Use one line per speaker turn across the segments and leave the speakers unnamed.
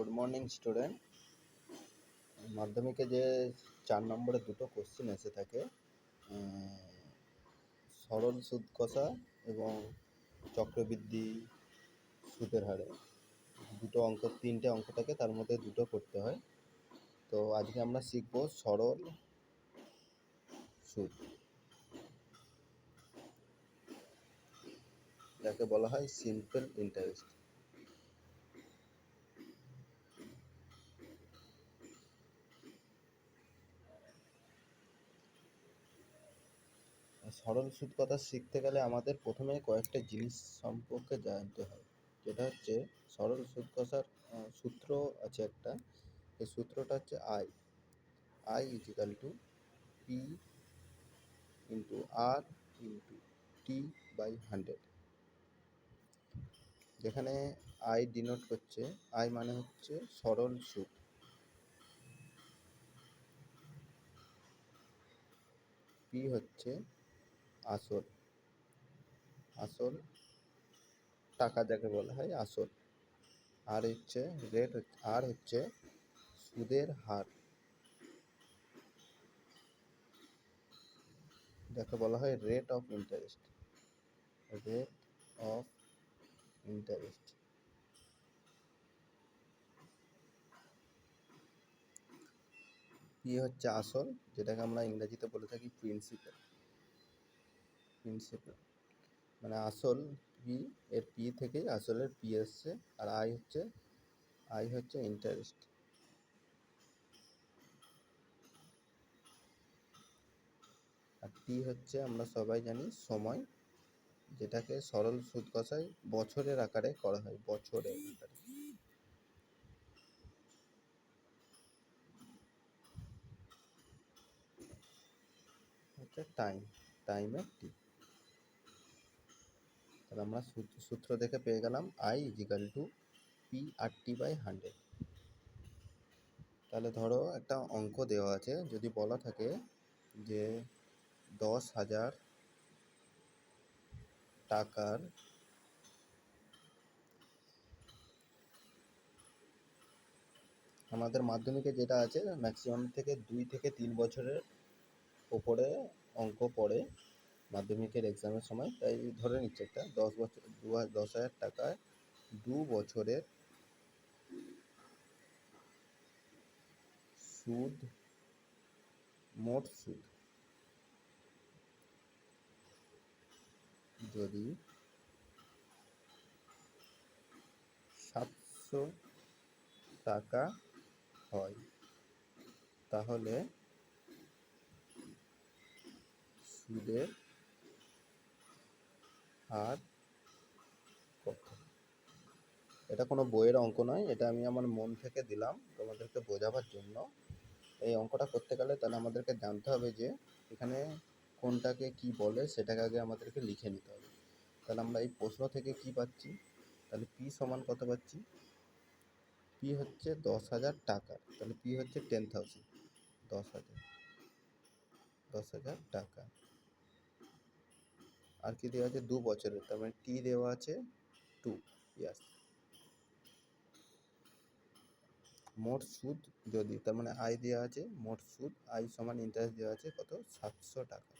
Good morning student মাধ্যমিকে যে চার নম্বরে দুটো কোশ্চেন এসে থাকে সরল সুদ কষা এবং চক্রবৃদ্ধি সুদের হারে। দুটো অঙ্ক, তিনটে অঙ্ক থাকে, তার মধ্যে দুটো করতে হয়। তো আজকে আমরা শিখব সরল সুদ। যাকে বলা হয় সিম্পল ইন্টারেস্ট সরল সুদ কথা শিখতে গেলে আমাদের প্রথমে কয়েকটা জিনিস সম্পর্কে জানতে হয়। যেটা হচ্ছে সরল সুদ কষার সূত্র আছে একটা। এই সূত্রটা হচ্ছে I I equal to P into R into T by hundred যেখানে আই ডিনোট করছে আই মানে হচ্ছে সরল সুদ পি হচ্ছে আসল। আসল টাকা যাকে বলা হয় আসল। আর হচ্ছে রেট আর হচ্ছে সুদের হার। যাকে বলা হয় rate of interest. Rate of interest. P হচ্ছে আসল? যেটাকে আমরা ইংরেজিতে বলে থাকি প্রিন্সিপাল প্রিন্সিপাল মানে আসল পি এর পি থেকেই আসলের পি এসছে আর আই হচ্ছে আই হচ্ছে ইন্টারেস্ট আর টি হচ্ছে আমরা সবাই জানি সময়, যেটাকে সরল সুদ কষায় বছরের আকারে করা হয়, বছরের আকারে। হচ্ছে টাইম টাইমের টি তাহলে আমরা সূত্র- দেখে পেয়ে গেলাম I equal to P R T by hundred তাহলে ধরো একটা অঙ্ক দেওয়া আছে, যদি বলা থাকে যে দশ হাজার টাকার আমাদের মাধ্যমিকে যেটা আছে ম্যাক্সিমাম থেকে দুই থেকে তিন বছরের ওপরে অঙ্ক পড়ে। মাধ্যমিকের এক্সামের সময়। তাই ধরে নিচ্ছে একটা দশ বছর, দু দশ হাজার টাকায় দু বছরের সুদ, মোট সুদ। যদি সাতশো টাকা হয়, তাহলে সুদের হার কত? এটা কোনো বইয়ের অঙ্ক নয়, এটা আমি আমার মন থেকে দিলাম তোমাদেরকে বোঝাবার জন্য। এই অঙ্কটা করতে গেলে তাহলে আমাদেরকে জানতে হবে যে এখানে কোনটাকে কি বলে সেটাকে আগে আমাদেরকে লিখে নিতে হবে। তাহলে আমরা এই প্রশ্ন থেকে কি পাচ্ছি? তাহলে পি সমান কত পাচ্ছি? পি হচ্ছে দশ হাজার টাকা। তাহলে পি হচ্ছে টেন থাউজেন্ড। দশ হাজার। দশ হাজার টাকা। আর কি দেওয়া আছে? দু বছরের। তার মানে টি দেওয়া আছে টু ইয়াস মোট সুদ যদি, তার মানে আয় দেওয়া আছে, মোট সুদ, আয় সমান ইন্টারেস্ট দেওয়া আছে কত? সাতশো টাকা।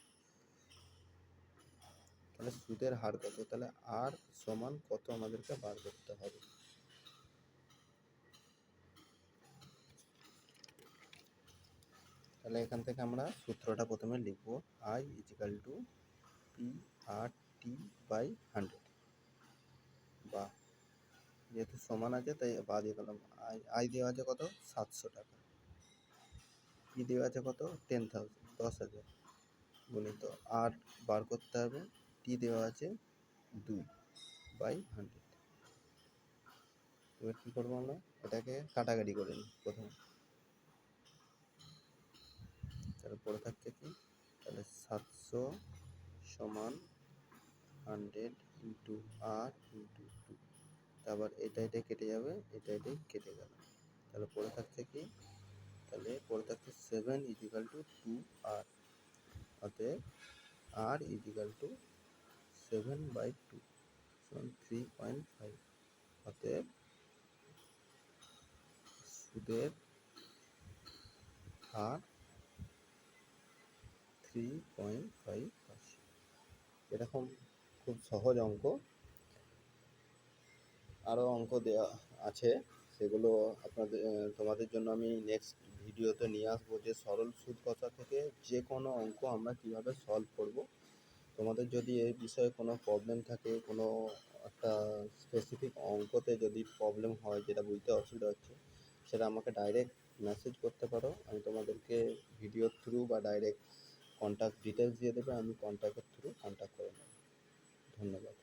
তাহলে সুদের হার কত? তাহলে আর সমান কত আমাদেরকে বার করতে হবে? তাহলে এখান থেকে আমরা সূত্রটা প্রথমে লিখব I equal to P R T by hundred. বা যেহেতু সমান আছে, তাই বা দিয়ে দিলাম। আই আই দেওয়া আছে কত? সাতশো টাকা। পি দেওয়া আছে কত? টেন থাউজেন্ড, দশ হাজার। গুণিত আর বার করতে হবে, টি দেওয়া আছে দুই বাই হান্ড্রেড। এবার কী করব আমরা? এটাকে কাটাকাটি করে নিই প্রথমে। পড়ে থাকছে কি? তাহলে সাতশো সমান hundred into R into two তারপর এটা এটা কেটে যাবে এটা এটাই কেটে গেল। তাহলে পড়ে থাকছে কি? তাহলে পড়ে থাকছে seven equal to two R অতএব R equal to seven by two সমান থ্রি পয়েন্ট ফাইভ অতএব সুদের হার থ্রি পয়েন্ট ফাইভ পার্সেন্ট এরকম খুব সহজ অঙ্ক। আরও অঙ্ক দেওয়া আছে, সেগুলো আপনাদের, তোমাদের জন্য আমি নেক্সট ভিডিওতে নিয়ে আসব যে সরল সুদ কথা থেকে যে কোনো অঙ্ক আমরা কীভাবে সলভ করব। তোমাদের যদি এই বিষয়ে কোনো প্রবলেম থাকে, কোনো একটা স্পেসিফিক অঙ্কতে যদি প্রবলেম হয়, যেটা বুঝতে অসুবিধা হচ্ছে, সেটা আমাকে ডাইরেক্ট মেসেজ করতে পারো। আমি তোমাদেরকে ভিডিও থ্রু বা ডাইরেক্ট কন্ট্যাক্ট ডিটেলস দিয়ে দেবে, আমি কন্ট্যাক্টের থ্রু কন্ট্যাক্ট করে নেব। ধন্যবাদ